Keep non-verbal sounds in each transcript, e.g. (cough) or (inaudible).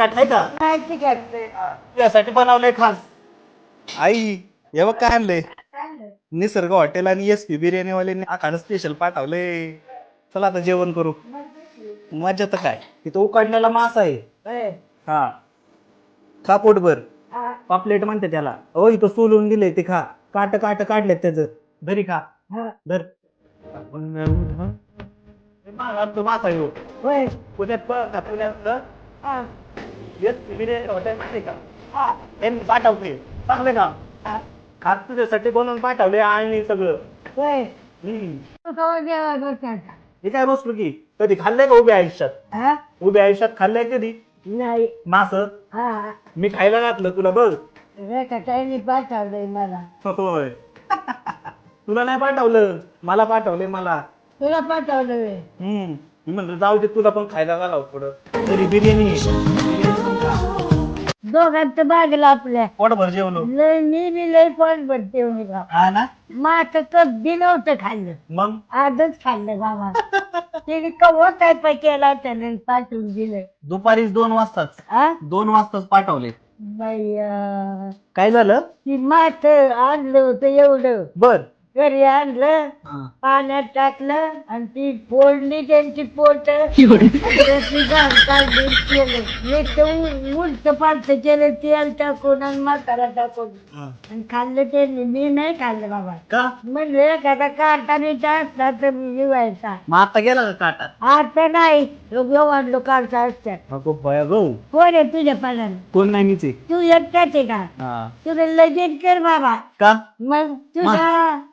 तिखट का? नाही तिखट तुझ्यासाठी बनवलंय खास. आई हे बघ काय आणलंय. निसर्ग हॉटेल आणि एस पी बिर्याणी वाल्यांनी आखाडं स्पेशल पाठवलंय. चला आता जेवण करू. मजा तर काय? तिथं उकडलेला मास आहे. हा. खा पोटभर. पापलेट म्हणते त्याला. हो इथं सोलून दिलंय ते खा. काट काट काढलेत त्याच. धरी खा. धर. मासा येऊ पुण्यात का पुण्यात माहिती का? त्यांनी पाठवले चांगले का? खास तुझ्यासाठी बनवून पाठवले आणि सगळं. हम्म. हे काय रोज की? कधी खाल्लंय का उभ्या आयुष्यात? उभ्या आयुष्यात खाल्लंय कधी? नाही. मास? हा. मी खायला घातलं तुला बघ. रेखाताईने पाठवलंय मला. होय. तुला नाही पाठवलं? मला पाठवलंय मला. तुला पाठवलं. हम्म. मी म्हणलं जाऊ दे तुला पण खायला घालावं थोडं तरी बिर्याणी. दोघांचं बागला आपल्या. पोटभर जेवलो. लय मी बी लय पोट भरते मी का हा ना? मात कप बी नव्हतं खाल्लं. मग? आजच खाल्लं बाबा. तिने कवत काय पै केला त्याने पाठवून दिलं. दुपारीच दोन वाजताच. हा दोन वाजताच पाठवले. बाई अं, काय झालं? ती माठ आणलं होतं एवढं. बर. घरी आणलं हा. पाण्यात टाकलं आणि ती फोडली त्यांची पोट त्याची घाण काढली केलं. उलट पालत केलं तेल टाकून आणि मसाला टाकून. हा. आणि खाल्लं ते मी नाही खाल्लं बाबा. का? म्हणलं एखादा काढताना असला तर विवायचा मग आता गेला का काटात आता नाही. व्यवहारलो काढता असतात नको भया गो. कोण आहे तुझ्या पाण्यानं कोण नाही मीच आहे. तू एकटाच आहे का? हा. तुला लगेच कर बाबा. का? मग तुझा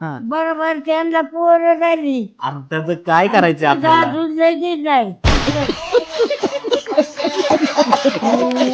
हा. बरोबर त्यांना पोर झाली. अरे त्याचं काय करायचं आपल्याला? अजून लगेच नाही. (laughs)